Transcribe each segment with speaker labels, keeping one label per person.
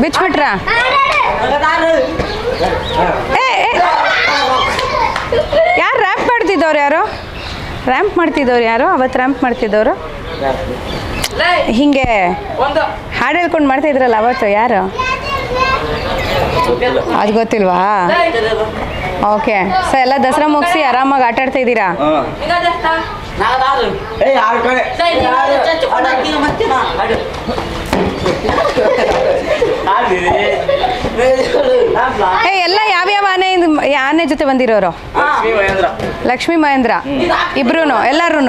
Speaker 1: ಬಿಚ್ಬಿಟ್ರ ಏ ಯಾರು ರ್ಯಾಂಪ್ ಮಾಡ್ತಿದ್ದವ್ರು ಯಾರು ರ್ಯಾಂಪ್ ಮಾಡ್ತಿದ್ದವ್ರು ಯಾರು ಅವತ್ತು ರ್ಯಾಂಪ್ ಮಾಡ್ತಿದ್ದವರು ಹಿಂಗೆ ಹಾಡು ಹೇಳ್ಕೊಂಡು ಮಾಡ್ತಾ ಇದ್ರಲ್ಲ ಅವತ್ತು ಯಾರು ಅದು ಗೊತ್ತಿಲ್ವಾ ಓಕೆ ಸರ್ ಎಲ್ಲ ದಸರಾ ಮುಗಿಸಿ ಆರಾಮಾಗಿ ಆಟ ಆಡ್ತಾ ಇದ್ದೀರಾ
Speaker 2: ಏ,
Speaker 1: ಎಲ್ಲ ಯಾವ್ಯಾವ ಆನೆ ಆನೆ ಜೊತೆ ಬಂದಿರೋರು?
Speaker 2: ಲಕ್ಷ್ಮೀ ಮಹೇಂದ್ರ.
Speaker 1: ಇಬ್ರು ಎಲ್ಲರೂ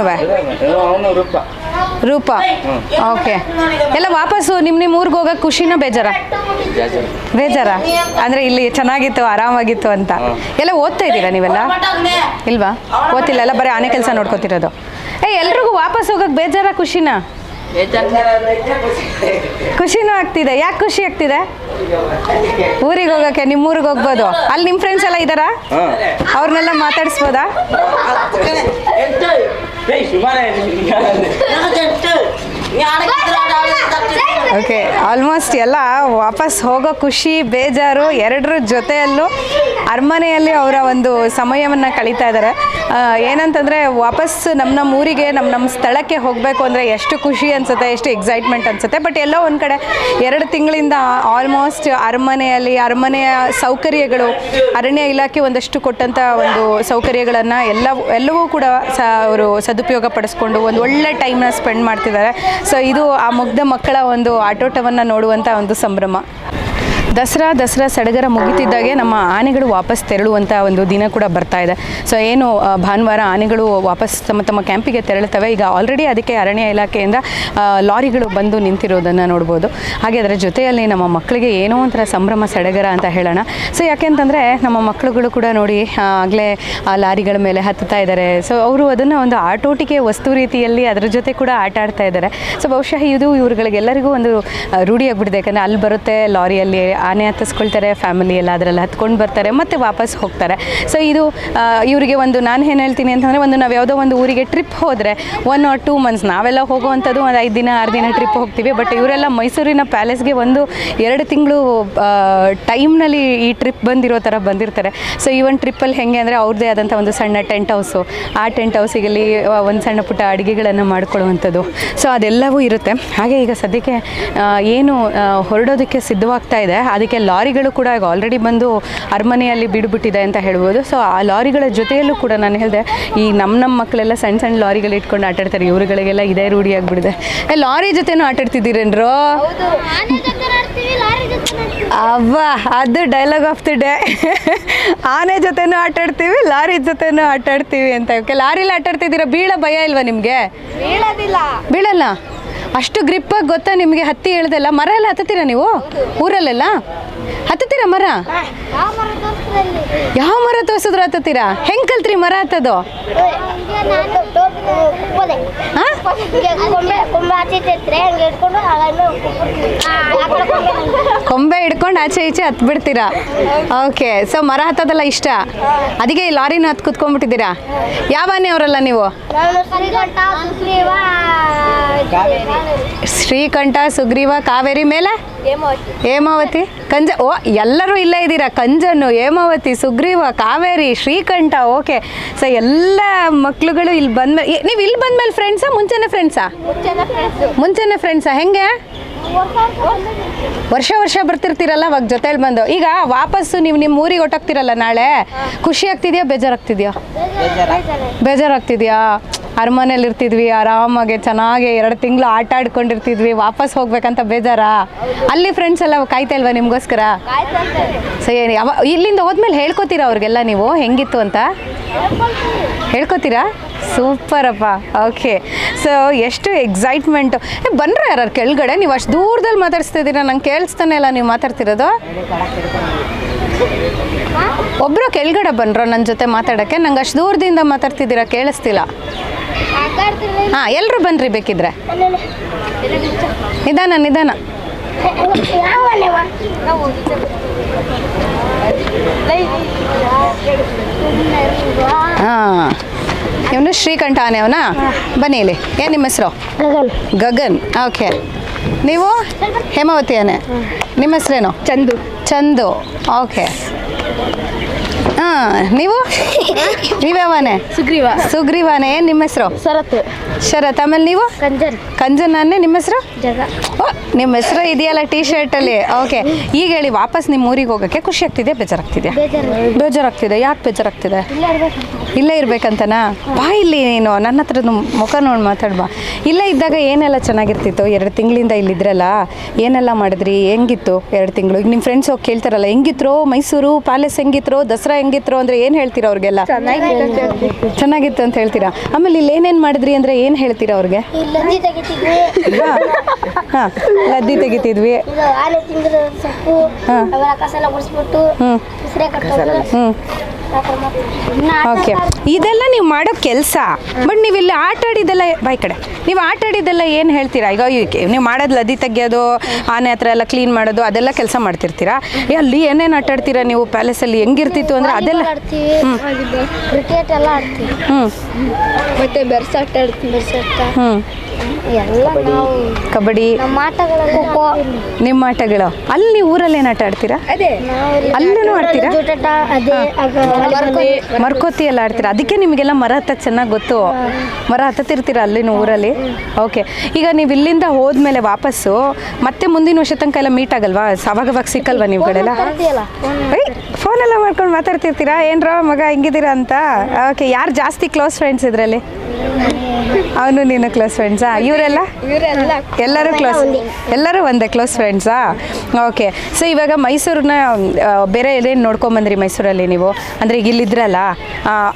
Speaker 2: ರೂಪ.
Speaker 1: ಓಕೆ. ಎಲ್ಲ ವಾಪಸ್ಸು ನಿಮ್ಮ ನಿಮ್ಮ ಊರಿಗೆ ಹೋಗಕ್ಕೆ ಖುಷಿನ ಬೇಜಾರ? ಬೇಜಾರ? ಅಂದರೆ ಇಲ್ಲಿ ಚೆನ್ನಾಗಿತ್ತು, ಆರಾಮಾಗಿತ್ತು ಅಂತ. ಎಲ್ಲ ಓದ್ತಾ ಇದ್ದೀರಾ ನೀವೆಲ್ಲ? ಇಲ್ವಾ? ಓದ್ತಿಲ್ಲ, ಎಲ್ಲ ಬರೀ ಆನೆ ಕೆಲಸ ನೋಡ್ಕೋತಿರೋದು. ಏ, ಎಲ್ರಿಗೂ ವಾಪಸ್ ಹೋಗಕ್ಕೆ ಬೇಜಾರ, ಖುಷಿನ? ಖುಷಿನೂ ಆಗ್ತಿದೆ. ಯಾಕೆ ಖುಷಿ ಆಗ್ತಿದೆ? ಊರಿಗೆ ಹೋಗಕ್ಕೆ ನಿಮ್ಮ ಊರಿಗೆ ಹೋಗ್ಬೋದು. ಅಲ್ಲಿ ನಿಮ್ಮ ಫ್ರೆಂಡ್ಸ್ ಎಲ್ಲ ಇದ್ದಾರಾ? ಅವ್ರನ್ನೆಲ್ಲ ಮಾತಾಡಿಸ್ಬೋದಾ? ಓಕೆ ಆಲ್ಮೋಸ್ಟ್ ಎಲ್ಲ ವಾಪಸ್ ಹೋಗೋ ಖುಷಿ, ಬೇಜಾರು, ಎರಡರ ಜೊತೆಯಲ್ಲೂ ಅರಮನೆಯಲ್ಲಿ ಅವರ ಒಂದು ಸಮಯವನ್ನು ಕಳೀತಾ ಇದ್ದಾರೆ. ಏನಂತಂದರೆ ವಾಪಸ್ ನಮ್ಮ ನಮ್ಮ ಊರಿಗೆ, ನಮ್ಮ ನಮ್ಮ ಸ್ಥಳಕ್ಕೆ ಹೋಗಬೇಕು ಅಂದರೆ ಎಷ್ಟು ಖುಷಿ ಅನಿಸುತ್ತೆ, ಎಷ್ಟು ಎಕ್ಸೈಟ್ಮೆಂಟ್ ಅನಿಸುತ್ತೆ. ಬಟ್ ಎಲ್ಲೋ ಒಂದು ಕಡೆ ಎರಡು ತಿಂಗಳಿಂದ ಆಲ್ಮೋಸ್ಟ್ ಅರಮನೆಯಲ್ಲಿ, ಅರಮನೆಯ ಸೌಕರ್ಯಗಳು, ಅರಣ್ಯ ಇಲಾಖೆ ಒಂದಷ್ಟು ಕೊಟ್ಟಂಥ ಒಂದು ಸೌಕರ್ಯಗಳನ್ನು ಎಲ್ಲ ಎಲ್ಲವೂ ಕೂಡ ಸ ಅವರು ಸದುಪಯೋಗ ಪಡಿಸ್ಕೊಂಡು ಒಂದು ಒಳ್ಳೆ ಟೈಮ್ನ ಸ್ಪೆಂಡ್ ಮಾಡ್ತಿದ್ದಾರೆ. ಸೊ ಇದು ಆ ಮುಗ್ಧ ಮಕ್ಕಳ ಒಂದು ಆಟೋಟವನ್ನು ನೋಡುವಂಥ ಒಂದು ಸಂಭ್ರಮ. ದಸರಾ ದಸರಾ ಸಡಗರ ಮುಗಿತಿದ್ದಾಗೆ ನಮ್ಮ ಆನೆಗಳು ವಾಪಸ್ ತೆರಳುವಂಥ ಒಂದು ದಿನ ಕೂಡ ಬರ್ತಾ ಇದೆ. ಸೊ ಏನು ಭಾನುವಾರ ಆನೆಗಳು ವಾಪಸ್ ತಮ್ಮ ತಮ್ಮ ಕ್ಯಾಂಪಿಗೆ ತೆರಳುತ್ತವೆ. ಈಗ ಆಲ್ರೆಡಿ ಅದಕ್ಕೆ ಅರಣ್ಯ ಇಲಾಖೆಯಿಂದ ಲಾರಿಗಳು ಬಂದು ನಿಂತಿರೋದನ್ನು ನೋಡ್ಬೋದು. ಹಾಗೆ ಅದರ ಜೊತೆಯಲ್ಲಿ ನಮ್ಮ ಮಕ್ಕಳಿಗೆ ಏನೋ ಒಂಥರ ಸಂಭ್ರಮ ಸಡಗರ ಅಂತ ಹೇಳೋಣ. ಸೊ ಯಾಕೆಂತಂದರೆ ನಮ್ಮ ಮಕ್ಕಳುಗಳು ಕೂಡ ನೋಡಿ ಆಗಲೇ ಲಾರಿಗಳ ಮೇಲೆ ಹತ್ತುತ್ತಾ ಇದ್ದಾರೆ. ಸೊ ಅವರು ಅದನ್ನು ಒಂದು ಆಟೋಟಿಕೆ ವಸ್ತು ರೀತಿಯಲ್ಲಿ ಅದರ ಜೊತೆ ಕೂಡ ಆಟ ಆಡ್ತಾ ಇದ್ದಾರೆ. ಸೊ ಬಹುಶಃ ಇದು ಇವ್ರುಗಳಿಗೆಲ್ಲರಿಗೂ ಒಂದು ರೂಢಿಯಾಗಿಬಿಡಿದೆ ಯಾಕಂದರೆ ಅಲ್ಲಿ ಬರುತ್ತೆ ಲಾರಿಯಲ್ಲಿ ಆನೆ ಹತ್ತಿಸ್ಕೊಳ್ತಾರೆ ಫ್ಯಾಮಿಲಿ ಎಲ್ಲ ಅದರಲ್ಲಿ ಹತ್ಕೊಂಡು ಬರ್ತಾರೆ, ಮತ್ತು ವಾಪಸ್ ಹೋಗ್ತಾರೆ. ಸೊ ಇದು ಇವರಿಗೆ ಒಂದು ನಾನು ಏನು ಹೇಳ್ತೀನಿ ಅಂತಂದರೆ ಒಂದು ನಾವು ಯಾವುದೋ ಒಂದು ಊರಿಗೆ ಟ್ರಿಪ್ ಹೋದರೆ ಒನ್ ಆರ್ ಟೂ ಮಂತ್ಸ್ ನಾವೆಲ್ಲ ಹೋಗುವಂಥದ್ದು ಒಂದು ಐದು ದಿನ, ಆರು ದಿನ ಟ್ರಿಪ್ ಹೋಗ್ತೀವಿ. ಬಟ್ ಇವರೆಲ್ಲ ಮೈಸೂರಿನ ಪ್ಯಾಲೇಸ್ಗೆ ಒಂದು ಎರಡು ತಿಂಗಳು ಟೈಮ್ನಲ್ಲಿ ಈ ಟ್ರಿಪ್ ಬಂದಿರೋ ಥರ ಬಂದಿರ್ತಾರೆ. ಸೊ ಈ ಒಂದು ಟ್ರಿಪ್ಪಲ್ಲಿ ಹೆಂಗೆ ಅಂದರೆ ಅವ್ರದ್ದೇ ಆದಂಥ ಒಂದು ಸಣ್ಣ ಟೆಂಟ್ ಹೌಸು ಆ ಟೆಂಟ್ ಹೌಸಿಗಲ್ಲಿ ಒಂದು ಸಣ್ಣ ಪುಟ್ಟ ಅಡುಗೆಗಳನ್ನು ಮಾಡ್ಕೊಳ್ಳುವಂಥದ್ದು. ಸೊ ಅದೆಲ್ಲವೂ ಇರುತ್ತೆ. ಹಾಗೆ ಈಗ ಸದ್ಯಕ್ಕೆ ಏನು ಹೊರಡೋದಕ್ಕೆ ಸಿದ್ಧವಾಗ್ತಾ ಇದೆ. ಅದಕ್ಕೆ ಲಾರಿಗಳು ಕೂಡ ಈಗ ಆಲ್ರೆಡಿ ಬಂದು ಅರಮನೆಯಲ್ಲಿ ಬಿಡುಬಿಟ್ಟಿದೆ ಅಂತ ಹೇಳ್ಬೋದು. ಸೊ ಆ ಲಾರಿಗಳ ಜೊತೆಯಲ್ಲೂ ಕೂಡ ನಾನು ಹೇಳಿದೆ ಈ ನಮ್ಮ ನಮ್ಮ ಮಕ್ಕಳೆಲ್ಲ ಸಣ್ಣ ಸಣ್ಣ ಲಾರಿಗಳು ಇಟ್ಕೊಂಡು ಆಟಾಡ್ತಾರೆ ಇವರುಗಳಿಗೆಲ್ಲ ಇದೇ ರೂಢಿ ಆಗಿಬಿಡಿದೆ ಏ ಲಾರಿ ಜೊತೆನೂ ಆಟಾಡ್ತಿದ್ದೀರೇನ್ರೋ ಅವ್ವ ಅದು ಡೈಲಾಗ್ ಆಫ್ ದಿ ಡೇ ಆನೆ ಜೊತೆನೂ ಆಟಾಡ್ತೀವಿ ಲಾರಿ ಜೊತೆನೂ ಆಟಾಡ್ತೀವಿ ಅಂತ. ಓಕೆ ಲಾರಿಲಿ ಆಟಾಡ್ತಿದ್ದೀರಾ ಬೀಳ ಭಯ ಇಲ್ವಾ ನಿಮಗೆ? ಬೀಳಲ್ಲ? ಅಷ್ಟು ಗ್ರಿಪ್ಪಾಗಿ ಗೊತ್ತಾ ನಿಮಗೆ ಹತ್ತಿ ಹೇಳ್ದಲ್ಲ ಮರ ಎಲ್ಲ ಹತ್ತತೀರಾ ನೀವು? ಊರಲ್ಲೆಲ್ಲ? ಹತ್ತತೀರಾ ಮರ?
Speaker 3: ಯಾವ ಮರ
Speaker 1: ತೋರಿಸಿದ್ರು ಹತ್ತತೀರಾ ಹೆಂಗ್ ಕಲ್ತ್ರಿ ಮರ ಹತ್ತದು?
Speaker 3: ಕೊಂಬೆ
Speaker 1: ಹಿಡ್ಕೊಂಡು ಆಚೆ ಈಚೆ ಹತ್ ಬಿಡ್ತೀರಾ ಓಕೆ ಸೊ ಮರ ಹತ್ತದಲ್ಲ ಇಷ್ಟ? ಅದಕ್ಕೆ ಈ ಲಾರಿನ ಹತ್ ಕುತ್ಕೊಂಡ್ಬಿಟ್ಟಿದ್ದೀರಾ? ಯಾವ ಆನೆ ಅವರಲ್ಲ ನೀವು
Speaker 3: ಶ್ರೀಕಂಠ ಸುಗ್ರೀವ
Speaker 1: ಕಾವೇರಿ ಮೇಲೆ? ಹೇಮಾವತಿ. ಕಂಜ ಓ ಎಲ್ಲರೂ ಇಲ್ಲೇ ಇದ್ದೀರಾ? ಕಂಜನ್ನು ಹೇಮಾವತಿ ಸುಗ್ರೀವ ಕಾವೇರಿ ಶ್ರೀಕಂಠ ಓಕೆ. ಸೊ ಎಲ್ಲ ಮಕ್ಳುಗಳು ಇಲ್ಲಿ ಬಂದ್ಮೇಲೆ ನೀವು ಇಲ್ಲಿ ಬಂದ್ಮೇಲೆ ಫ್ರೆಂಡ್ಸಾ ಮುಂಚೆನೇ ಫ್ರೆಂಡ್ಸಾ
Speaker 3: ಮುಂಚೆನೆ ಫ್ರೆಂಡ್ಸು
Speaker 1: ಮುಂಚೆನೇ ಫ್ರೆಂಡ್ಸಾ ಹೆಂಗೆ? ವರ್ಷ ವರ್ಷ ಬರ್ತಿರ್ತೀರಲ್ಲ ಅವಾಗ ಜೊತೆಲಿ ಬಂದು. ಈಗ ವಾಪಸ್ಸು ನೀವು ನಿಮ್ಮ ಊರಿಗೆ ಹೊಟ್ಟೋಗ್ತಿರಲ್ಲ ನಾಳೆ? ಖುಷಿ ಆಗ್ತಿದ್ಯಾ ಬೇಜಾರಾಗ್ತಿದ್ಯಾ? ಬೇಜಾರಾಗ್ತಿದ್ಯಾ? ಅರಮನೆಯಲ್ಲಿ ಇರ್ತಿದ್ವಿ ಆರಾಮಾಗಿ ಚೆನ್ನಾಗಿ ಎರಡು ತಿಂಗಳು ಆಟ ಆಡ್ಕೊಂಡಿರ್ತಿದ್ವಿ, ವಾಪಸ್ ಹೋಗ್ಬೇಕಂತ ಬೇಜಾರಾ? ಅಲ್ಲಿ ಫ್ರೆಂಡ್ಸ್ ಎಲ್ಲ ಕಾಯ್ತಾ ಇಲ್ವಾ ನಿಮಗೋಸ್ಕರ? ಸೊ ಯಾವ, ಇಲ್ಲಿಂದ ಹೋದ್ಮೇಲೆ ಹೇಳ್ಕೊತೀರಾ ಅವ್ರಿಗೆಲ್ಲ ನೀವು? ಹೆಂಗಿತ್ತು ಅಂತ? ಹೇಳ್ಕೊತೀರಾ? ಸೂಪರಪ್ಪ. ಓಕೆ ಸೊ ಎಷ್ಟು ಎಕ್ಸೈಟ್ಮೆಂಟು ಬಂದ್ರೆ ಯಾರು ಕೆಳಗಡೆ, ನೀವು ಅಷ್ಟು ದೂರದಲ್ಲಿ ಮಾತಾಡ್ಸ್ತಿದ್ದೀರಾ ನಂಗೆ ಕೇಳಿಸ್ತಾನೆ ಇಲ್ಲ ನೀವು ಮಾತಾಡ್ತಿರೋದು. ಒಬ್ಬರು ಕೆಳಗಡೆ ಬಂದ್ರು ನನ್ನ ಜೊತೆ ಮಾತಾಡೋಕ್ಕೆ. ನಂಗೆ ಅಷ್ಟು ದೂರದಿಂದ ಮಾತಾಡ್ತಿದ್ದೀರಾ ಕೇಳಿಸ್ತಿಲ್ಲ. ಹಾಂ ಎಲ್ಲರೂ ಬನ್ನಿರಿ ಬೇಕಿದ್ರೆ. ನಿಧಾನ ನಿಧಾನ. ಹಾಂ. ಇವನು ಶ್ರೀಕಂಠ ಆನೆ ಅವನಾ? ಬನ್ನಿ ಇಲ್ಲಿ. ಏನು ನಿಮ್ಮ ಹೆಸರು?
Speaker 3: ಗಗನ್.
Speaker 1: ಗಗನ್. ಓಕೆ. ನೀವು? ಹೇಮಾವತಿ ಆನೆ. ನಿಮ್ಮ ಹೆಸರೇನು?
Speaker 3: ಚಂದು.
Speaker 1: ಚಂದು ಓಕೆ ಹಾಂ ನೀವು? ನೀವ್ಯಾವನೇ
Speaker 3: ಸುಗ್ರೀವ.
Speaker 1: ಸುಗ್ರೀವಾನೆ ಏನ್ ನಿಮ್ಮ ಹೆಸರು?
Speaker 3: ಶರತ್.
Speaker 1: ಶರತ್ ಆಮೇಲೆ ನೀವು?
Speaker 3: ಕಂಜನ್.
Speaker 1: ಕಂಜನಾನೆ ನಿಮ್ಮ ಹೆಸರು?
Speaker 3: ಜಗ.
Speaker 1: ಓ, ನಿಮ್ಮ ಹೆಸರು ಇದೆಯಲ್ಲ ಟೀ ಶರ್ಟಲ್ಲಿ ಓಕೆ. ಈಗ ಹೇಳಿ ವಾಪಸ್ ನಿಮ್ಮ ಊರಿಗೆ ಹೋಗಕ್ಕೆ ಖುಷಿ ಆಗ್ತಿದೆ ಬೇಜಾರಾಗ್ತಿದೆ
Speaker 3: ಬೇಜಾರು.
Speaker 1: ಬೇಜಾರಾಗ್ತಿದೆ ಯಾಕೆ ಬೇಜಾರಾಗ್ತಿದೆ?
Speaker 3: ಇಲ್ಲ
Speaker 1: ಇರ್ಬೇಕಂತನಾ? ಬಾ ಇಲ್ಲಿ ನೀನು ನನ್ನ ಹತ್ರ ಮುಖ ನೋಡಿ ಮಾತಾಡ್ಬಾ ಇಲ್ಲೇ ಇದ್ದಾಗ ಏನೆಲ್ಲ ಚೆನ್ನಾಗಿರ್ತಿತ್ತು? ಎರಡು ತಿಂಗಳಿಂದ ಇಲ್ಲಿದ್ರಲ್ಲ ಏನೆಲ್ಲ ಮಾಡಿದ್ರಿ? ಹೆಂಗಿತ್ತು ಎರಡು ತಿಂಗಳು? ಈಗ ನಿಮ್ಮ ಫ್ರೆಂಡ್ಸ್ ಹೋಗಿ ಕೇಳ್ತಾರಲ್ಲ ಹೆಂಗಿತ್ರೋ? ಮೈಸೂರು ಪ್ಯಾಲೇಸ್ ಹೆಂಗಿತ್ರೋ? ದಸರಾ ಹೆಂಗಿತ್ರೋ ಅಂದರೆ ಏನು ಹೇಳ್ತೀರಾ ಅವ್ರಿಗೆಲ್ಲ? ಚೆನ್ನಾಗಿತ್ತು. ಅಂತ ಹೇಳ್ತೀರಾ? ಆಮೇಲೆ ಇಲ್ಲಿ ಏನೇನು ಮಾಡಿದ್ರಿ ಅಂದರೆ ಏನು ಹೇಳ್ತೀರಾ ಅವ್ರಿಗೆ?
Speaker 3: ಇಲ್ಲ ಲದ್ದಿ ತೆಗಿತಿದ್ವಿ.
Speaker 1: ಹಾಂ ಲದ್ದಿ ತೆಗಿತಿದ್ವಿ. ಓಕೆ ಇದೆಲ್ಲ ನೀವು ಮಾಡೋ ಕೆಲಸ ಬಟ್ ನೀವು ಇಲ್ಲಿ ಆಟ ಆಡಿದೆಲ್ಲ ಬಾಯ್ ಕಡೆ. ನೀವು ಆಟ ಆಡಿದೆಲ್ಲ ಏನು ಹೇಳ್ತೀರಾ? ಈಗ ನೀವು ಮಾಡೋದು ಲದ್ದಿ ತೆಗಿಯೋದು ಆನೆ ಹತ್ರ ಎಲ್ಲ ಕ್ಲೀನ್ ಮಾಡೋದು ಅದೆಲ್ಲ ಕೆಲಸ ಮಾಡ್ತಿರ್ತೀರಾ? ಅಲ್ಲಿ ಏನೇನು ಆಟ ಆಡ್ತೀರಾ ನೀವು? ಪ್ಯಾಲೇಸಲ್ಲಿ ಹೆಂಗಿರ್ತಿತ್ತು ಅಂದರೆ ಅದೆಲ್ಲ
Speaker 3: ಆಡ್ತೀವಿ. ಕ್ರಿಕೆಟ್ ಎಲ್ಲ ಆಡ್ತೀವಿ.
Speaker 1: ಹ್ಞೂ
Speaker 3: ಮತ್ತೆ ಬೆರ್ಸಾಟ ಆಡ್ತೀವಿ. ಬೆರ್ಸಾಟ.
Speaker 1: ಹ್ಞೂ
Speaker 3: ಎಲ್ಲ ನಾವು
Speaker 1: ಕಬಡ್ಡಿ.
Speaker 3: ನಮ್ಮ ಆಟಗಳೆಲ್ಲ ಖೋ
Speaker 1: ನಿಮ್ಮ ಆಟಗಳು? ಅಲ್ಲಿ ಊರಲ್ಲಿ ಏನು ಆಟ ಆಡ್ತೀರಾ?
Speaker 3: ಅದೇ.
Speaker 1: ಅಲ್ಲೂ ಆಡ್ತೀರಾ? ಮರ್ಕೋತಿ. ಎಲ್ಲ ಆಡ್ತೀರಾ? ಅದಕ್ಕೆ ನಿಮಗೆಲ್ಲ ಮರ ಹತ್ತಕ್ಕೆ ಚೆನ್ನಾಗಿ ಗೊತ್ತು. ಮರ ಹತ್ತತ್ತಿರ್ತೀರ ಅಲ್ಲಿನ ಊರಲ್ಲಿ? ಓಕೆ. ಈಗ ನೀವು ಇಲ್ಲಿಂದ ಹೋದ್ಮೇಲೆ ವಾಪಸ್ಸು ಮತ್ತೆ ಮುಂದಿನ ವರ್ಷ ತನಕ ಎಲ್ಲ ಮೀಟ್ ಆಗಲ್ವಾ? ಅವಾಗವಾಗ ಸಿಕ್ಕಲ್ವಾ ನೀವುಗಳೆಲ್ಲ?
Speaker 3: ಫೋನ್
Speaker 1: ಫೋನೆಲ್ಲ ಮಾಡ್ಕೊಂಡು ಮಾತಾಡ್ತಿರ್ತೀರಾ ಏನ್ರೋ ಮಗ ಹೆಂಗಿದ್ದೀರಾ ಅಂತ? ಓಕೆ ಯಾರು ಜಾಸ್ತಿ ಕ್ಲೋಸ್ ಫ್ರೆಂಡ್ಸ್ ಇದರಲ್ಲಿ? ಅವನು ನೀನು ಕ್ಲೋಸ್ ಫ್ರೆಂಡ್ಸಾ ಇವರೆಲ್ಲ? ಎಲ್ಲರೂ ಕ್ಲೋಸ್ ಎಲ್ಲರೂ ಒಂದೇ ಕ್ಲೋಸ್ ಫ್ರೆಂಡ್ಸಾ ಓಕೆ ಸೊ ಇವಾಗ ಮೈಸೂರನ್ನ ಬೇರೆ ಏನೇನು ನೋಡ್ಕೊಂಬಂದ್ರಿ ಮೈಸೂರಲ್ಲಿ ನೀವು? ಅಂದರೆ ಈಗ ಇಲ್ಲಿದ್ರಲ್ಲ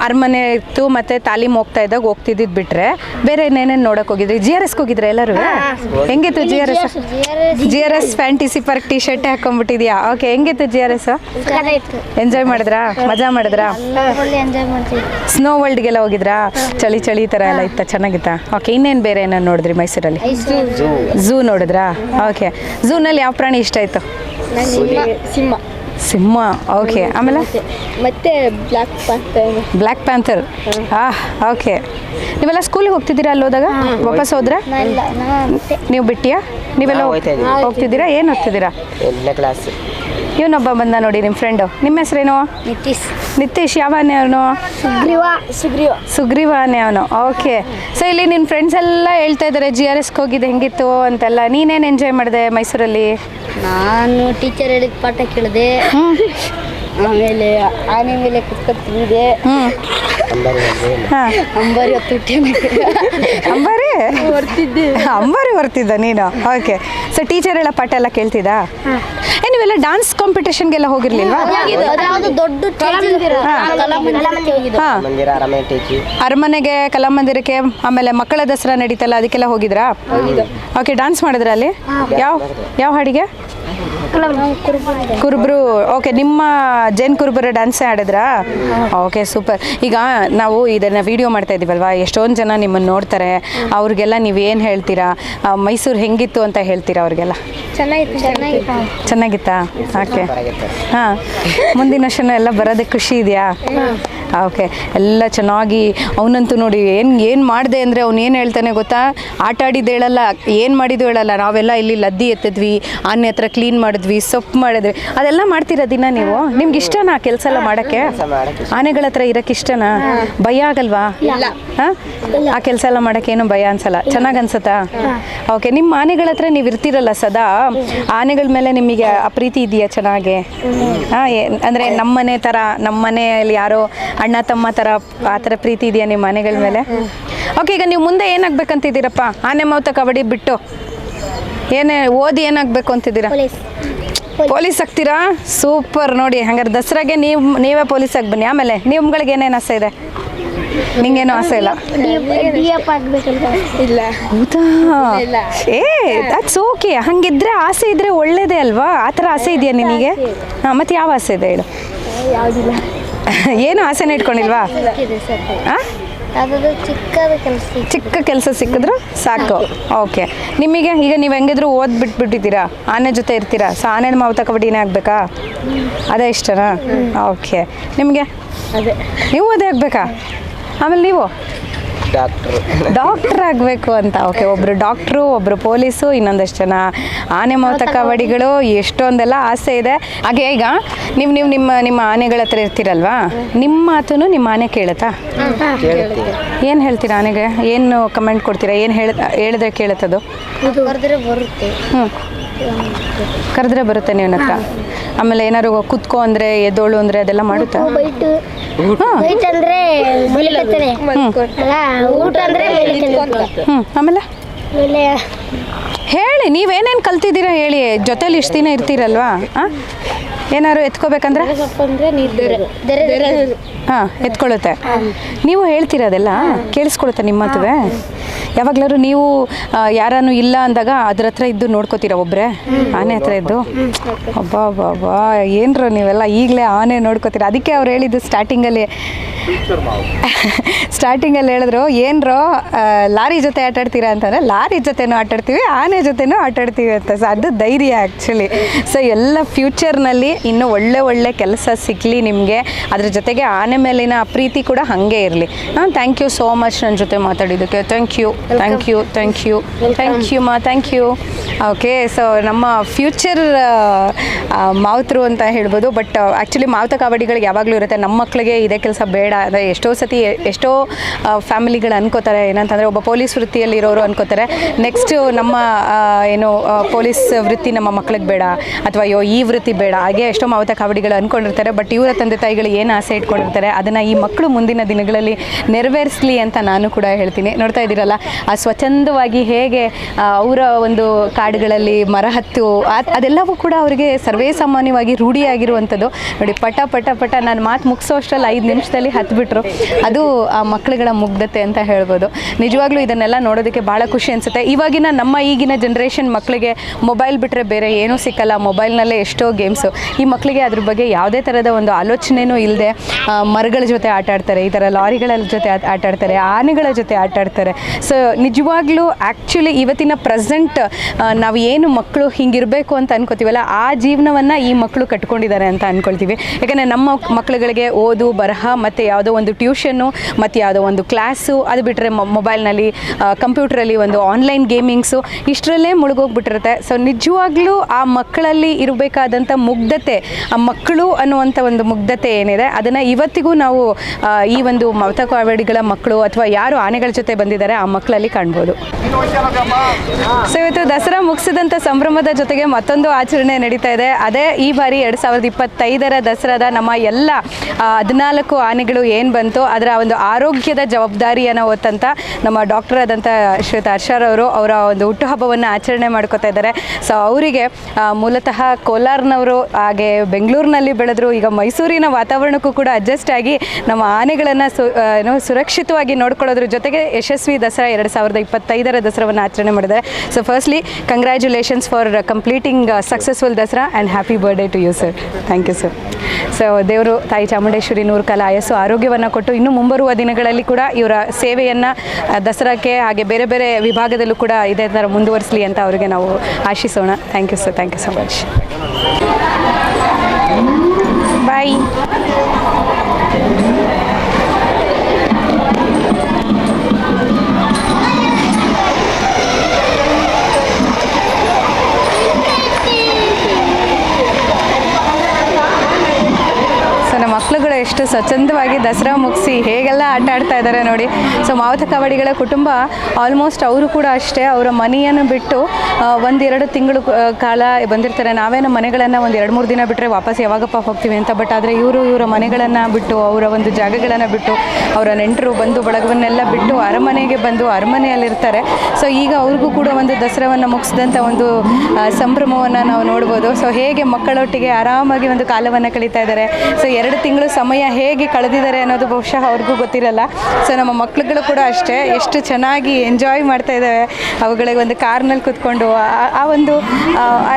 Speaker 1: ಅರಮನೆ ಇತ್ತು ಮತ್ತು ತಾಲೀಮ್ ಹೋಗ್ತಾ ಇದ್ದಾಗ ಹೋಗ್ತಿದ್ದಿದ್ದು ಬಿಟ್ಟರೆ ಬೇರೆ ಏನೇನೇನು ನೋಡೋಕೆ ಹೋಗಿದ್ರಿ? ಜಿ ಆರ್ ಎಸ್ಗೆ ಹೋಗಿದ್ರೆ ಎಲ್ಲರೂ? ಹೆಂಗಿತ್ತು G R S G R S fantasy park T shirt ಹಾಕೊಂಡ್ಬಿಟ್ಟಿದ್ಯಾ? Okay ಹೆಂಗಿತ್ತು ಜಿ ಆರ್ ಎಸ್ ಎಂಜಾಯ್ ಮಾಡಿದ್ರಾ? ಮಜಾ ಮಾಡಿದ್ರಾ?
Speaker 3: ಸ್ನೋ ವರ್ಲ್ಡ್
Speaker 1: ಗೆಲ್ಲ ವರ್ಲ್ಡ್ಗೆಲ್ಲ ಹೋಗಿದ್ರಾ? ಚಳಿ ಚಳಿ ಥರ ಎಲ್ಲ ಇತ್ತ? ಚೆನ್ನಾಗಿತ್ತಾ? ಓಕೆ ಇನ್ನೇನು ಬೇರೆ ಏನೋ ನೋಡಿದ್ರಿ ಮೈಸೂರಲ್ಲಿ? ಝೂ ನೋಡಿದ್ರಾ? ಓಕೆ ಝೂನಲ್ಲಿ ಯಾವ ಪ್ರಾಣಿ ಇಷ್ಟ ಆಯ್ತು?
Speaker 3: ಸಿಂಹ.
Speaker 1: ಸಿಂಹ. ಓಕೆ ಆಮೇಲೆ?
Speaker 3: ಮತ್ತೆ ಬ್ಲಾಕ್ ಪ್ಯಾಂಥರ್
Speaker 1: ಬ್ಲ್ಯಾಕ್ ಪ್ಯಾಂಥರ್ ಆ ಓಕೆ ನೀವೆಲ್ಲ ಸ್ಕೂಲಿಗೆ ಹೋಗ್ತಿದ್ದೀರಾ ಅಲ್ಲಿ ಹೋದಾಗ? ವಾಪಸ್ ಹೋದ್ರೆ? ನೀವು ಬಿಟ್ಟಿಯಾ? ನೀವೆಲ್ಲ. ಹೋಗ್ತಿದ್ದೀರಾ? ಏನು ಹೋಗ್ತಿದ್ದೀರಾ
Speaker 4: ಕ್ಲಾಸ್
Speaker 1: ಇವನೊಬ್ಬ ಬಂದ ನೋಡಿ ನಿಮ್ಮ ಫ್ರೆಂಡು ನಿಮ್ಮ ಹೆಸರೇನು?
Speaker 3: ನಿತೀಶ್.
Speaker 1: ನಿತೀಶ್ ಯಾವನೇ ಅವನು?
Speaker 3: ಸುಗ್ರೀವ ಸುಗ್ರೀವ.
Speaker 1: ಸುಗ್ರೀವಾನೆ ಅವನು. ಓಕೆ ಸೊ ಇಲ್ಲಿ ನಿನ್ನ ಫ್ರೆಂಡ್ಸ್ ಎಲ್ಲ ಹೇಳ್ತಾ ಇದಾರೆ ಜಿ ಆರ್ ಎಸ್ಗೆ ಹೋಗಿದ್ದು ಹೆಂಗಿತ್ತು ಅಂತೆಲ್ಲ. ನೀನೇನು ಎಂಜಾಯ್ ಮಾಡಿದೆ ಮೈಸೂರಲ್ಲಿ?
Speaker 3: ನಾನು ಟೀಚರ್ ಹೇಳಿದ ಪಾಠ ಕೇಳಿದೆ. ಆಮೇಲೆ ಆನೆ ಮೇಲೆ
Speaker 1: ಹಾಂ.
Speaker 3: ಅಂಬಾರಿ ಹೊತ್ತು
Speaker 1: ಅಂಬಾರಿ? ಅಂಬಾರಿ ಬರ್ತಿದ್ದ ನೀನು. ಓಕೆ ಸೊ ಟೀಚರ್ ಎಲ್ಲ ಪಾಠ ಎಲ್ಲ ಕೇಳ್ತಿದ್ದಾ? ಏ ನೀವೆಲ್ಲ ಡಾನ್ಸ್ ಕಾಂಪಿಟೇಷನ್ಗೆಲ್ಲ ಹೋಗಿರ್ಲಿಲ್ವಾ? ಅರಮನೆಗೆ ಕಲಾಮಂದಿರಕ್ಕೆ ಆಮೇಲೆ ಮಕ್ಕಳ ದಸರಾ ನಡೀತಲ್ಲ ಅದಕ್ಕೆಲ್ಲ ಹೋಗಿದ್ರಾ? ಓಕೆ ಡಾನ್ಸ್ ಮಾಡಿದ್ರಾ ಅಲ್ಲಿ? ಯಾವ ಯಾವ ಹಾಡಿಗೆ? ಕುರುಬ್ರು ಓಕೆ ನಿಮ್ಮ ಜೈನ್ ಕುರುಬ್ರ ಡ್ಯಾನ್ಸೇ ಆಡಿದ್ರಾ? ಓಕೆ ಸೂಪರ್ ಈಗ ನಾವು ಇದನ್ನ ವಿಡಿಯೋ ಮಾಡ್ತಾ ಇದೀವಲ್ವಾ? ಎಷ್ಟೊಂದು ಜನ ನಿಮ್ಮನ್ನು ನೋಡ್ತಾರೆ. ಅವ್ರಿಗೆಲ್ಲ ನೀವು ಏನು ಹೇಳ್ತೀರಾ? ಮೈಸೂರು ಹೆಂಗಿತ್ತು ಅಂತ ಹೇಳ್ತೀರಾ ಅವ್ರಿಗೆಲ್ಲ?
Speaker 3: ಚೆನ್ನಾಗಿತ್ತು ಚೆನ್ನಾಗಿತ್ತು.
Speaker 1: ಚೆನ್ನಾಗಿತ್ತಾ? ಓಕೆ. ಹಾಂ. ಮುಂದಿನ ವರ್ಷನೂ ಎಲ್ಲ ಬರೋದಕ್ಕೆ ಖುಷಿ ಇದೆಯಾ? ಓಕೆ. ಎಲ್ಲ ಚೆನ್ನಾಗಿ ಅವನಂತೂ ನೋಡಿ ಏನು ಏನು ಮಾಡಿದೆ ಅಂದರೆ ಅವ್ನು ಏನು ಹೇಳ್ತಾನೆ ಗೊತ್ತಾ? ಆಟ ಆಡಿದ್ದು ಹೇಳಲ್ಲ. ಏನು ಮಾಡಿದ್ದು ಹೇಳಲ್ಲ. ನಾವೆಲ್ಲ ಇಲ್ಲಿ ಲದ್ದಿ ಎತ್ತಿದ್ವಿ ಆನೆ ಹತ್ರ ಕ್ಲೀನ್ ಮಾಡಿದ್ವಿ ಸೊಪ್ಪು ಮಾಡಿದ್ವಿ. ಅದೆಲ್ಲ ಮಾಡ್ತೀರಾ ದಿನ ನೀವು? ನಿಮ್ಗೆ ಇಷ್ಟನಾ ಕೆಲಸ ಎಲ್ಲ
Speaker 4: ಮಾಡೋಕ್ಕೆ?
Speaker 1: ಆನೆಗಳ ಹತ್ರ ಇರೋಕ್ಕೆ ಇಷ್ಟನಾ? ಭಯ ಆಗಲ್ವಾ? ಹಾಂ? ಆ ಕೆಲಸ ಎಲ್ಲ ಮಾಡೋಕ್ಕೆ ಏನು ಭಯ ಅನ್ಸಲ್ಲ. ಚೆನ್ನಾಗಿ ಅನ್ಸುತ್ತಾ? ಓಕೆ. ನಿಮ್ಮ ಆನೆಗಳ ಹತ್ರ ನೀವು ಇರ್ತೀರಲ್ಲ ಸದಾ? ಆನೆಗಳ ಮೇಲೆ ನಿಮಗೆ ಆ ಪ್ರೀತಿ ಇದೆಯಾ ಚೆನ್ನಾಗಿ? ಹಾಂ ಅಂದರೆ ನಮ್ಮನೆ ಥರ ನಮ್ಮ ಮನೆಯಲ್ಲಿ ಯಾರೋ ಅಣ್ಣ ತಮ್ಮ ಥರ ಆ ಥರ ಪ್ರೀತಿ ಇದೆಯಾ ನಿಮ್ಮ ಮನೆಗಳ ಮೇಲೆ? ಓಕೆ ಈಗ ನೀವು ಮುಂದೆ ಏನಾಗ್ಬೇಕಂತಿದ್ದೀರಪ್ಪ? ಆನೆ ಮೌತ ಕಬಡ್ಡಿ ಬಿಟ್ಟು. ಏನೇ ಓದಿ ಏನಾಗಬೇಕು ಅಂತಿದ್ದೀರಾ?
Speaker 3: ಪೊಲೀಸ್.
Speaker 1: ಆಗ್ತೀರಾ? ಸೂಪರ್ ನೋಡಿ ಹಂಗಾರೆ ದಸರಾಗೆ ನೀವು ನೀವೇ ಪೊಲೀಸ್ ಆಗಿ ಬನ್ನಿ. ಆಮೇಲೆ ನಿಮ್ಗಳಿಗೆ ಏನೇನು ಆಸೆ ಇದೆ? ನಿಂಗೇನು ಆಸೆ ಇಲ್ಲ?
Speaker 3: ಇಲ್ಲ.
Speaker 1: ಹೌದಾ? ಏ ದಟ್ಸ್ ಓಕೆ ಹಂಗಿದ್ರೆ ಆಸೆ ಇದ್ರೆ ಒಳ್ಳೇದೇ ಅಲ್ವಾ? ಆ ಥರ ಆಸೆ ಇದೆಯಾ ನಿನಗೆ? ಹಾಂ ಮತ್ತೆ ಯಾವ ಆಸೆ ಇದೆ ಹೇಳು?
Speaker 3: ಯಾವುದಿಲ್ಲ.
Speaker 1: ಏನು ಆಸೆನ ಇಟ್ಕೊಂಡಿಲ್ವಾ? ಹಾಂ ಚಿಕ್ಕ ಕೆಲಸ ಸಿಕ್ಕಿದ್ರು ಸಾಕು. ಓಕೆ. ನಿಮಗೆ ಈಗ ನೀವು ಹೆಂಗಿದ್ರು ಓದ್ ಬಿಟ್ಬಿಟ್ಟಿದ್ದೀರಾ ಆನೆ ಜೊತೆ ಇರ್ತೀರಾ? ಸೊ ಆನೆ ಮಾವುತ ಕಬಡ್ಡಿನೇ ಆಗಬೇಕಾ? ಅದೇ ಇಷ್ಟನಾ? ಓಕೆ. ನಿಮಗೆ?
Speaker 3: ಅದೇ.
Speaker 1: ನೀವು ಅದೇ ಆಗಬೇಕಾ? ಆಮೇಲೆ ನೀವು?
Speaker 2: ಡಾಕ್ಟ್ರು.
Speaker 1: ಡಾಕ್ಟರ್ ಆಗಬೇಕು ಅಂತ ಓಕೆ ಒಬ್ಬರು ಡಾಕ್ಟ್ರು ಒಬ್ಬರು ಪೊಲೀಸು ಇನ್ನೊಂದಷ್ಟು ಜನ ಆನೆ ಮಾವುತ ಕಬಡ್ಡಿಗಳು ಎಷ್ಟೊಂದೆಲ್ಲ ಆಸೆ ಇದೆ. ಹಾಗೆ ಈಗ ನೀವು ನೀವು ನಿಮ್ಮ ನಿಮ್ಮ ಆನೆಗಳ ಹತ್ರ ಇರ್ತೀರಲ್ವಾ? ನಿಮ್ಮ ಮಾತನ್ನು ನಿಮ್ಮ ಆನೆ ಕೇಳುತ್ತಾ? ಏನು ಹೇಳ್ತೀರಾ ಆನೆಗೆ? ಏನು ಕಮೆಂಟ್ ಕೊಡ್ತೀರಾ? ಏನು ಹೇಳ ಹೇಳಿದ್ರೆ ಕೇಳುತ್ತದು? ಹ್ಞೂ ಕರೆದ್ರೆ ಬರುತ್ತೆ ನೀವು ಹತ್ರ ಆಮೇಲೆ ಏನಾರು ಕುತ್ಕೋ ಅಂದ್ರೆ ಎದ್ದೋಳು ಅಂದ್ರೆ ಅದೆಲ್ಲ ಮಾಡುತ್ತಾ?
Speaker 3: ಊಟ ಅಂದ್ರೆ
Speaker 1: ಆಮೇಲೆ ಹೇಳಿ, ನೀವೇನೇನು ಕಲ್ತಿದ್ದೀರಾ ಹೇಳಿ? ಜೊತೆಲಿ ಇಷ್ಟು ದಿನ ಇರ್ತೀರಲ್ವಾ? ಹಾಂ ಏನಾದ್ರು ಎತ್ಕೋಬೇಕಂದ್ರೆ? ಹಾಂ, ಎತ್ಕೊಳ್ಳುತ್ತೆ. ನೀವು ಹೇಳ್ತೀರದೆಲ್ಲ ಕೇಳಿಸ್ಕೊಳುತ್ತೆ ನಿಮ್ಮ ಮದುವೆ. ಯಾವಾಗ್ಲಾದ್ರು ನೀವು ಯಾರನ್ನು ಯಾರಾನು ಇಲ್ಲ ಅಂದಾಗ ಅದ್ರ ಹತ್ರ ಇದ್ದು ನೋಡ್ಕೋತೀರಾ ಒಬ್ಬರೇ ಆನೆ ಹತ್ರ ಇದ್ದು? ಅಬ್ಬಾ ಬಾಬಾ ಏನ್ರ ನೀವೆಲ್ಲ ಈಗಲೇ ಆನೆ ನೋಡ್ಕೋತೀರಾ? ಅದಕ್ಕೆ ಅವ್ರು ಹೇಳಿದ್ದು ಸ್ಟಾರ್ಟಿಂಗಲ್ಲಿ. ಸ್ಟಾರ್ಟಿಂಗಲ್ಲಿ ಹೇಳಿದ್ರು, ಏನರೋ ಲಾರಿ ಜೊತೆ ಆಟಾಡ್ತೀರಾ? ಅಂತಂದರೆ, ಲಾರಿ ಜೊತೆನೂ ಆಟ ಆಡ್ತೀವಿ ಆನೆ ಜೊತೆನೂ ಆಟ ಆಡ್ತೀವಿ ಅಂತ. ಸೊ ಅದು ಧೈರ್ಯ ಆ್ಯಕ್ಚುಲಿ ಸೊ ಎಲ್ಲ ಫ್ಯೂಚರ್ನಲ್ಲಿ ಇನ್ನೂ ಒಳ್ಳೆ ಒಳ್ಳೆ ಕೆಲಸ ಸಿಗಲಿ ನಿಮಗೆ. ಅದ್ರ ಜೊತೆಗೆ ಆನೆ ಮೇಲಿನ ಪ್ರೀತಿ ಕೂಡ ಹಾಗೆ ಇರಲಿ. ಹಾಂ ಥ್ಯಾಂಕ್ ಯು ಸೋ ಮಚ್ ನನ್ನ ಜೊತೆ ಮಾತಾಡಿದ್ದಕ್ಕೆ. Thank you thank you thank you thank you ಮಾ. ಥ್ಯಾಂಕ್ ಯು ಓಕೆ ಸೊ ನಮ್ಮ ಫ್ಯೂಚರ್ ಮಾವುತರು ಅಂತ ಹೇಳ್ಬೋದು. ಬಟ್ ಆ್ಯಕ್ಚುಲಿ ಮಾವುತ ಕಬಡ್ಡಿಗಳಿಗೆ ಯಾವಾಗಲೂ ಇರುತ್ತೆ. ನಮ್ಮ ಮಕ್ಕಳಿಗೆ ಇದೇ ಕೆಲಸ ಬೇಡ. ಅಂದರೆ ಎಷ್ಟೋ ಸತಿ, ಎಷ್ಟೋ ಫ್ಯಾಮಿಲಿಗಳು ಅನ್ಕೋತಾರೆ. ಏನಂತಂದರೆ ಒಬ್ಬ ಪೊಲೀಸ್ ವೃತ್ತಿಯಲ್ಲಿರೋರು ಅನ್ಕೋತಾರೆ. ನೆಕ್ಸ್ಟು ನಮ್ಮ ಏನು ಪೊಲೀಸ್ ವೃತ್ತಿ ನಮ್ಮ ಮಕ್ಳಿಗೆ ಬೇಡ, ಅಥವಾ ಅಯ್ಯೋ, ಈ ವೃತ್ತಿ ಬೇಡ, ಹಾಗೆ ಎಷ್ಟೋ ಮಾವತ ಕಾವಡಿಗಳು ಅಂದ್ಕೊಂಡಿರ್ತಾರೆ ಬಟ್ ಇವರ ತಂದೆ ತಾಯಿಗಳು ಏನು ಆಸೆ ಇಟ್ಕೊಂಡಿರ್ತಾರೆ, ಅದನ್ನು ಈ ಮಕ್ಕಳು ಮುಂದಿನ ದಿನಗಳಲ್ಲಿ ನೆರವೇರಿಸಲಿ ಅಂತ ನಾನು ಕೂಡ ಹೇಳ್ತೀನಿ. ನೋಡ್ತಾ ಇದ್ದೀರಲ್ಲ, ಆ ಸ್ವಚ್ಛಂದವಾಗಿ ಹೇಗೆ ಅವರ ಒಂದು ಕಾಡುಗಳಲ್ಲಿ ಮರ ಹತ್ತು ಅದೆಲ್ಲವೂ ಕೂಡ ಅವರಿಗೆ ಸರ್ವೇ ಸಾಮಾನ್ಯವಾಗಿ ರೂಢಿಯಾಗಿರುವಂಥದ್ದು. ನೋಡಿ, ಪಟ ಪಟ ಪಟ, ನಾನು ಮಾತು ಮುಗಿಸೋ ಅಷ್ಟರಲ್ಲಿ, ಐದು ನಿಮಿಷದಲ್ಲಿ ಹತ್ಬಿಟ್ರು. ಅದು ಆ ಮಕ್ಕಳುಗಳ ಮುಗ್ಧತೆ ಅಂತ ಹೇಳ್ಬೋದು. ನಿಜವಾಗ್ಲೂ ಇದನ್ನೆಲ್ಲ ನೋಡೋದಕ್ಕೆ ಭಾಳ ಖುಷಿ ಅನಿಸುತ್ತೆ. ಇವಾಗಿನ ನಮ್ಮ ಈಗಿನ ಜನ್ರೇಷನ್ ಮಕ್ಕಳಿಗೆ ಮೊಬೈಲ್ ಬಿಟ್ಟರೆ ಬೇರೆ ಏನೂ ಸಿಕ್ಕಲ್ಲ. ಮೊಬೈಲ್ನಲ್ಲೇ ಎಷ್ಟೋ ಗೇಮ್ಸು ಈ ಮಕ್ಕಳಿಗೆ ಅದ್ರ ಬಗ್ಗೆ ಯಾವುದೇ ಥರದ ಒಂದು ಆಲೋಚನೆಯೂ ಇಲ್ಲದೆ ಮರಗಳ ಜೊತೆ ಆಟ ಆಡ್ತಾರೆ, ಈ ಥರ ಲಾರಿಗಳ ಜೊತೆ ಆಟ ಆಡ್ತಾರೆ, ಆನೆಗಳ ಜೊತೆ ಆಟ ಆಡ್ತಾರೆ. ಸೊ ನಿಜವಾಗ್ಲೂ ಆ್ಯಕ್ಚುಲಿ ಇವತ್ತಿನ ಪ್ರೆಸೆಂಟ್ ನಾವು ಏನು ಮಕ್ಕಳು ಹಿಂಗಿರಬೇಕು ಅಂತ ಅನ್ಕೋತೀವಲ್ಲ, ಆ ಜೀವನವನ್ನು ಈ ಮಕ್ಕಳು ಕಟ್ಕೊಂಡಿದ್ದಾರೆ ಅಂತ ಅಂದ್ಕೊಳ್ತೀವಿ ಯಾಕಂದರೆ ನಮ್ಮ ಮಕ್ಕಳುಗಳಿಗೆ ಓದು, ಬರಹ, ಮತ್ತು ಯಾವುದೋ ಒಂದು ಟ್ಯೂಷನ್ನು ಮತ್ತು ಯಾವುದೋ ಒಂದು ಕ್ಲಾಸು ಅದು ಬಿಟ್ಟರೆ ಮೊಬೈಲ್ನಲ್ಲಿ ಕಂಪ್ಯೂಟ್ರಲ್ಲಿ ಒಂದು ಆನ್ಲೈನ್ ಗೇಮಿಂಗ್ಸು ಇಷ್ಟರಲ್ಲೇ ಮುಳುಗೋಗ್ಬಿಟ್ಟಿರುತ್ತೆ. ಸೊ ನಿಜವಾಗ್ಲೂ ಆ ಮಕ್ಕಳಲ್ಲಿ ಇರಬೇಕಾದಂಥ ಮುಗ್ಧತೆ, ಆ ಮಕ್ಕಳು ಅನ್ನುವಂಥ ಒಂದು ಮುಗ್ಧತೆ ಏನಿದೆ, ಅದನ್ನು ಇವತ್ತಿಗೂ ನಾವು ಈ ಒಂದು ಮತ ಕಾವಡಿಗಳ ಮಕ್ಕಳು ಅಥವಾ ಯಾರು ಆನೆಗಳ ಜೊತೆ ಬಂದಿದ್ದಾರೆ ಆ ಮಕ್ಕಳಲ್ಲಿ ಕಾಣ್ಬೋದು. ಸೊ ಇವತ್ತು ದಸರಾ ಮುಗಿಸಿದಂಥ ಸಂಭ್ರಮದ ಜೊತೆಗೆ ಮತ್ತೊಂದು ಆಚರಣೆ ನಡೀತಾ ಇದೆ. ಅದೇ ಈ ಬಾರಿ ಎರಡು ಸಾವಿರದ ಇಪ್ಪತ್ತೈದರ ದಸರಾದ ನಮ್ಮ ಎಲ್ಲ ಹದಿನಾಲ್ಕು ಆನೆಗಳು ಏನು ಬಂತು, ಅದರ ಒಂದು ಆರೋಗ್ಯದ ಜವಾಬ್ದಾರಿಯನ್ನು ಹೊತ್ತಂತ ನಮ್ಮ ಡಾಕ್ಟರ್ ಆದಂಥ ಶ್ರೀಯುತ ಹರ್ಷರವರು ಅವರ ಒಂದು ಹುಟ್ಟುಹಬ್ಬವನ್ನು ಆಚರಣೆ ಮಾಡ್ಕೋತಾ ಇದ್ದಾರೆ. ಸೊ ಅವರಿಗೆ ಮೂಲತಃ ಕೋಲಾರ್ನವರು, ಹಾಗೆ ಬೆಂಗಳೂರಿನಲ್ಲಿ ಬೆಳೆದ್ರು, ಈಗ ಮೈಸೂರಿನ ವಾತಾವರಣಕ್ಕೂ ಕೂಡ ಅಡ್ಜಸ್ಟ್ ಆಗಿ ನಮ್ಮ ಆನೆಗಳನ್ನು ಸು ಸುರಕ್ಷಿತವಾಗಿ ನೋಡ್ಕೊಳ್ಳೋದ್ರ ಜೊತೆಗೆ ಯಶಸ್ವಿ ದಸರಾ ಎರಡು ಸಾವಿರದ ಇಪ್ಪತ್ತೈದರ ದಸರಾವನ್ನು ಆಚರಣೆ ಮಾಡಿದ್ದಾರೆ. So firstly congratulations for completing successful Dasara and happy birthday to you sir thank you sir so ದೇವರು, ತಾಯಿ ಚಾಮುಂಡೇಶ್ವರಿ ನೂರು ಕಾಲ ಆಯಸ್ಸು, ಆರೋಗ್ಯವನ್ನು ಕೊಟ್ಟು ಇನ್ನು ಮುಂಬರುವ ದಿನಗಳಲ್ಲಿ ಕೂಡ ಇವರ ಸೇವೆಯನ್ನು ದಸರಾಕ್ಕೆ ಹಾಗೆ ಬೇರೆ ಬೇರೆ ವಿಭಾಗದಲ್ಲೂ ಕೂಡ ಇದೇ ಥರ ಮುಂದುವರಿಸಲಿ ಅಂತ ಅವರಿಗೆ ನಾವು ಆಶಿಸೋಣ. Thank you sir thank you so much bye ಸ್ವಚ್ಛಂದವಾಗಿ Dasara ಮುಗಿಸಿ ಹೇಗೆಲ್ಲ ಆಟ ಆಡ್ತಾ ಇದ್ದಾರೆ ನೋಡಿ. ಸೊ ಮಾವತ ಕಬಡ್ಡಿಗಳ ಕುಟುಂಬ ಆಲ್ಮೋಸ್ಟ್ ಅವರು ಕೂಡ ಅಷ್ಟೇ, ಅವರ ಮನೆಯನ್ನು ಬಿಟ್ಟು ಒಂದೆರಡು ತಿಂಗಳು ಕಾಲ ಬಂದಿರ್ತಾರೆ. ನಾವೇನು ಮನೆಗಳನ್ನು ಒಂದು ಎರಡು ಮೂರು ದಿನ ಬಿಟ್ಟರೆ ವಾಪಸ್ ಯಾವಾಗಪ್ಪ ಹೋಗ್ತೀವಿ ಅಂತ. ಬಟ್ ಆದರೆ ಇವರು ಇವರ ಮನೆಗಳನ್ನು ಬಿಟ್ಟು, ಅವರ ಒಂದು ಜಾಗಗಳನ್ನು ಬಿಟ್ಟು, ಅವರ ನೆಂಟರು ಬಂಧು ಬಳಗವನ್ನೆಲ್ಲ ಬಿಟ್ಟು ಅರಮನೆಗೆ ಬಂದು ಅರಮನೆಯಲ್ಲಿರ್ತಾರೆ. ಸೊ ಈಗ ಅವ್ರಿಗೂ ಕೂಡ ಒಂದು ದಸರಾವನ್ನು ಮುಗಿಸಿದಂಥ ಒಂದು ಸಂಭ್ರಮವನ್ನು ನಾವು ನೋಡ್ಬೋದು. ಸೊ ಹೇಗೆ ಮಕ್ಕಳೊಟ್ಟಿಗೆ ಆರಾಮಾಗಿ ಒಂದು ಕಾಲವನ್ನು ಕಳೀತಾ ಇದ್ದಾರೆ. ಸೊ ಎರಡು ತಿಂಗಳು ಸಮಯ ಹೇಗೆ ಕಳೆದಿದ್ದಾರೆ ಅನ್ನೋದು ಬಹುಶಃ ಅವ್ರಿಗೂ ಗೊತ್ತಿರಲ್ಲ. ಸೊ ನಮ್ಮ ಮಕ್ಳುಗಳು ಕೂಡ ಅಷ್ಟೇ. ಎಷ್ಟು ಚೆನ್ನಾಗಿ ಎಂಜಾಯ್ ಮಾಡ್ತಾ ಇದ್ದಾವೆ. ಅವುಗಳಿಗೆ ಒಂದು ಕಾರ್ನಲ್ಲಿ ಕೂತ್ಕೊಂಡು. ಆ- ಒಂದು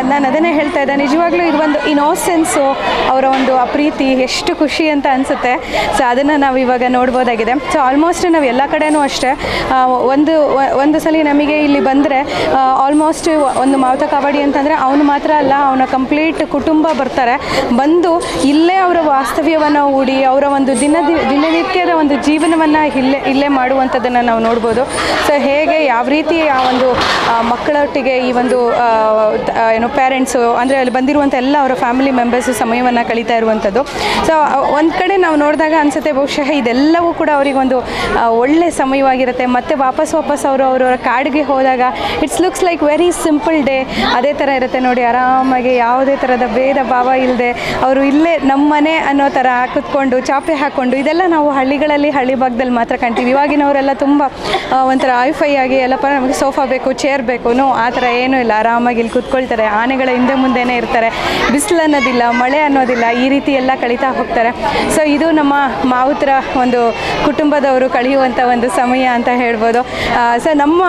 Speaker 1: ನಾನು ಅದನ್ನೇ ಹೇಳ್ತಾ ಇದ್ದೆ. ನಿಜವಾಗ್ಲೂ ಇದು ಒಂದು ಇನೋಸೆನ್ಸು ಅವರ ಒಂದು ಆ ಪ್ರೀತಿ ಎಷ್ಟು ಖುಷಿ ಅಂತ ಅನಿಸುತ್ತೆ. ಸೊ ಅದನ್ನು ನಾವು ಇವಾಗ ನೋಡ್ಬೋದಾಗಿದೆ. ಸೊ ಆಲ್ಮೋಸ್ಟ್ ನಾವು ಎಲ್ಲ ಕಡೆನೂ ಅಷ್ಟೇ. ಒಂದು ಒಂದು ಸಲ ನಮಗೆ ಇಲ್ಲಿ ಬಂದರೆ ಆಲ್ಮೋಸ್ಟ್ ಒಂದು ಮಾವತ ಕಬಡ್ಡಿ ಅಂತಂದರೆ ಅವನು ಮಾತ್ರ ಅಲ್ಲ, ಅವನ ಕಂಪ್ಲೀಟ್ ಕುಟುಂಬ ಬರ್ತಾರೆ. ಬಂದು ಇಲ್ಲೇ ಅವರ ವಾಸ್ತವ್ಯವನ್ನು ಹೂಡಿ ನೋಡಿ ಅವರ ಒಂದು ದಿನ ದಿನನಿತ್ಯದ ಒಂದು ಜೀವನವನ್ನು ಇಲ್ಲೇ ಇಲ್ಲೇ ಮಾಡುವಂಥದ್ದನ್ನು ನಾವು ನೋಡ್ಬೋದು. ಸೊ ಹೇಗೆ ಯಾವ ರೀತಿ ಆ ಒಂದು ಮಕ್ಕಳೊಟ್ಟಿಗೆ ಈ ಒಂದು ಏನು ಪೇರೆಂಟ್ಸು ಅಂದರೆ ಅಲ್ಲಿ ಬಂದಿರುವಂಥ ಎಲ್ಲ ಅವರ ಫ್ಯಾಮಿಲಿ ಮೆಂಬರ್ಸು ಸಮಯವನ್ನು ಕಳೀತಾ ಇರುವಂಥದ್ದು. ಸೊ ಒಂದು ಕಡೆ ನಾವು ನೋಡಿದಾಗ ಅನಿಸುತ್ತೆ ಬಹುಶಃ ಇದೆಲ್ಲವೂ ಕೂಡ ಅವರಿಗೊಂದು ಒಳ್ಳೆ ಸಮಯವಾಗಿರುತ್ತೆ. ಮತ್ತೆ ವಾಪಸ್ ವಾಪಸ್ ಅವರು ಅವರವರ ಕಾಡಿಗೆ ಹೋದಾಗ it's looks like very simple day ಅದೇ ಥರ ಇರುತ್ತೆ ನೋಡಿ, ಆರಾಮಾಗಿ ಯಾವುದೇ ಥರದ ಭೇದ ಭಾವ ಇಲ್ಲದೆ ಅವರು ಇಲ್ಲೇ ನಮ್ಮನೆ ಅನ್ನೋ ಥರ ಕುತ್ಕೊಂಡು ಚಾಪೆ ಹಾಕ್ಕೊಂಡು ಇದೆಲ್ಲ ನಾವು ಹಳ್ಳಿಗಳಲ್ಲಿ ಹಳ್ಳಿ ಭಾಗದಲ್ಲಿ ಮಾತ್ರ ಕಾಣ್ತೀವಿ. ಇವಾಗಿನವರೆಲ್ಲ ತುಂಬ ಒಂಥರ ಐಫೈ ಆಗಿ ಎಲ್ಲಪ್ಪ ನಮಗೆ ಸೋಫಾ ಬೇಕು ಚೇರ್ ಬೇಕು ನೋ ಆ ಥರ ಏನೂ ಇಲ್ಲ. ಆರಾಮಾಗಿ ಇಲ್ಲಿ ಕೂತ್ಕೊಳ್ತಾರೆ. ಆನೆಗಳ ಹಿಂದೆ ಮುಂದೆನೇ ಇರ್ತಾರೆ. ಬಿಸಿಲು ಅನ್ನೋದಿಲ್ಲ, ಮಳೆ ಅನ್ನೋದಿಲ್ಲ, ಈ ರೀತಿ ಎಲ್ಲ ಕಳೀತಾ ಹೋಗ್ತಾರೆ. ಸೊ ಇದು ನಮ್ಮ ಮಾವುತರ ಒಂದು ಕುಟುಂಬದವರು ಕಳೆಯುವಂಥ ಒಂದು ಸಮಯ ಅಂತ ಹೇಳ್ಬೋದು. ಸೊ ನಮ್ಮ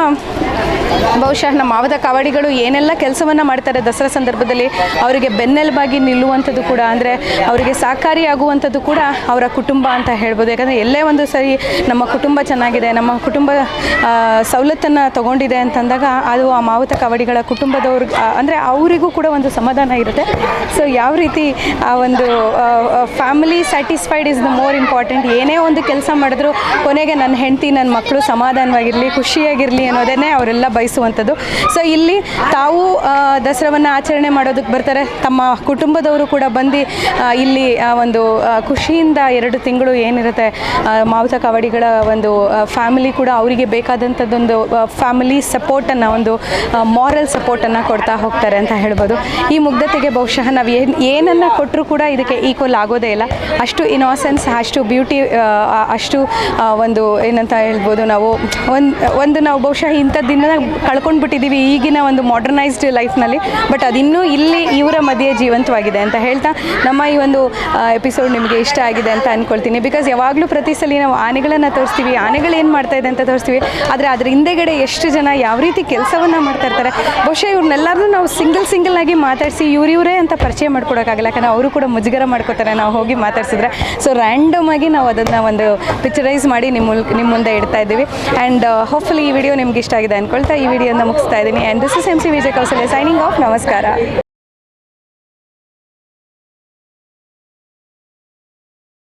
Speaker 1: ಬಹುಶಃ ನಮ್ಮ ಮಾವದ ಕಾವಡಿಗಳು ಏನೆಲ್ಲ ಕೆಲಸವನ್ನು ಮಾಡ್ತಾರೆ ದಸರಾ ಸಂದರ್ಭದಲ್ಲಿ, ಅವರಿಗೆ ಬೆನ್ನೆಲುಬಾಗಿ ನಿಲ್ಲುವಂಥದ್ದು ಕೂಡ, ಅಂದರೆ ಅವರಿಗೆ ಸಹಕಾರಿಯಾಗುವಂಥದ್ದು ಕೂಡ ಅವರ ಕುಟುಂಬ ಅಂತ ಹೇಳ್ಬೋದು. ಯಾಕಂದರೆ ಎಲ್ಲೇ ಒಂದು ಸರಿ ನಮ್ಮ ಕುಟುಂಬ ಚೆನ್ನಾಗಿದೆ ನಮ್ಮ ಕುಟುಂಬ ಸವಲತ್ತನ್ನು ತೊಗೊಂಡಿದೆ ಅಂತಂದಾಗ ಅದು ಆ ಮಾವುತ ಕವಡಿಗಳ ಕುಟುಂಬದವ್ರು ಅಂದರೆ ಅವರಿಗೂ ಕೂಡ ಒಂದು ಸಮಾಧಾನ ಇರುತ್ತೆ. ಸೊ ಯಾವ ರೀತಿ ಆ ಒಂದು family satisfied is the more important ಏನೇ ಒಂದು ಕೆಲಸ ಮಾಡಿದ್ರು ಕೊನೆಗೆ ನನ್ನ ಹೆಂಡತಿ ನನ್ನ ಮಕ್ಕಳು ಸಮಾಧಾನವಾಗಿರಲಿ ಖುಷಿಯಾಗಿರಲಿ ಅನ್ನೋದನ್ನೇ ಅವರೆಲ್ಲ ಬಯಸುವಂಥದ್ದು. ಸೊ ಇಲ್ಲಿ ತಾವು ದಸರಾವನ್ನು ಆಚರಣೆ ಮಾಡೋದಕ್ಕೆ ಬರ್ತಾರೆ. ತಮ್ಮ ಕುಟುಂಬದವರು ಕೂಡ ಬಂದು ಇಲ್ಲಿ ಒಂದು ಆ, ಖುಷಿಯಿಂದ ಎರಡು ತಿಂಗಳು ಏನಿರುತ್ತೆ ಮಾವುತ ಕವಡಿಗಳ ಒಂದು ಫ್ಯಾಮಿಲಿ ಕೂಡ ಅವರಿಗೆ ಬೇಕಾದಂಥದ್ದೊಂದು ಫ್ಯಾಮಿಲಿ ಸಪೋರ್ಟನ್ನು ಒಂದು ಮಾರಲ್ ಸಪೋರ್ಟನ್ನು ಕೊಡ್ತಾ ಹೋಗ್ತಾರೆ ಅಂತ ಹೇಳ್ಬೋದು. ಈ ಮುಗ್ಧತೆಗೆ ಬಹುಶಃ ನಾವು ಏನು, ಏನನ್ನು ಕೊಟ್ಟರೂ ಕೂಡ ಇದಕ್ಕೆ ಈಕ್ವಲ್ ಆಗೋದೇ ಇಲ್ಲ. ಅಷ್ಟು ಇನಾಸೆನ್ಸ್ ಅಷ್ಟು ಬ್ಯೂಟಿ ಅಷ್ಟು ಒಂದು ಏನಂತ ಹೇಳ್ಬೋದು ನಾವು, ಒಂದು ಒಂದು ನಾವು ಬಹುಶಃ ಇಂಥದ್ದಿನ ಕಳ್ಕೊಂಡು ಬಿಟ್ಟಿದ್ದೀವಿ ಈಗಿನ ಒಂದು ಮಾಡರ್ನೈಸ್ಡ್ ಲೈಫ್ನಲ್ಲಿ ಬಟ್ ಅದಿನ್ನೂ ಇಲ್ಲಿ ಇವರ ಮಧ್ಯೆ ಜೀವಂತವಾಗಿದೆ ಅಂತ ಹೇಳ್ತಾ ನಮ್ಮ ಈ ಒಂದು ಎಪಿಸೋಡ್ ನಿಮಗೆ ಇಷ್ಟ ಆಗಿದೆ. ಅಂತ ಅಂದ್ಕೊಳ್ತೀನಿ ಬಿಕಾಸ್ ಯಾವಾಗಲೂ ಪ್ರತಿ ಸಲ ನಾವು ಆನೆಗಳನ್ನು ತೋರಿಸ್ತೀವಿ. ಆನೆಗಳು ಏನು ಮಾಡ್ತಾ ಇದೆ ಅಂತ ತೋರಿಸ್ತೀವಿ. ಆದರೆ ಅದ್ರ ಹಿಂದೆಗಡೆ ಎಷ್ಟು ಜನ ಯಾವ ರೀತಿ ಕೆಲಸವನ್ನು ಮಾಡ್ತಾ ಇರ್ತಾರೆ. ಬಹುಶಃ ಇವ್ರನ್ನೆಲ್ಲರೂ ನಾವು ಸಿಂಗಲ್ ಸಿಂಗಲ್ ಆಗಿ ಮಾತಾಡಿಸಿ ಇವರಿವರೇ ಅಂತ ಪರಿಚಯ ಮಾಡ್ಕೊಡೋಕ್ಕಾಗಲ್ಲ. ಯಾಕಂದರೆ ಅವರು ಕೂಡ ಮುಜುಗರ ಮಾಡ್ಕೋತಾರೆ. ನಾವು ಹೋಗಿ ಮಾತಾಡ್ಸಿದ್ರೆ. ಸೊ ರ್ಯಾಂಡಮ್ ಆಗಿ ನಾವು ಅದನ್ನು ಒಂದು ಪಿಕ್ಚರೈಸ್ ಮಾಡಿ ನಿಮ್ಮ ನಿಮ್ಮ ಮುಂದೆ ಇಡ್ತಾ ಇದ್ದೀವಿ. ಆ್ಯಂಡ್ ಹೋಪ್ಫುಲಿ ಈ ವಿಡಿಯೋ ನಿಮ್ಗೆ ಇಷ್ಟ ಆಗಿದೆ ಅಂದ್ಕೊಳ್ತಾ ಈ ವಿಡಿಯೋನ ಮುಗಿಸ್ತಾ ಇದ್ದೀನಿ. And this is M C Vijay Kousalya signing off ನಮಸ್ಕಾರ.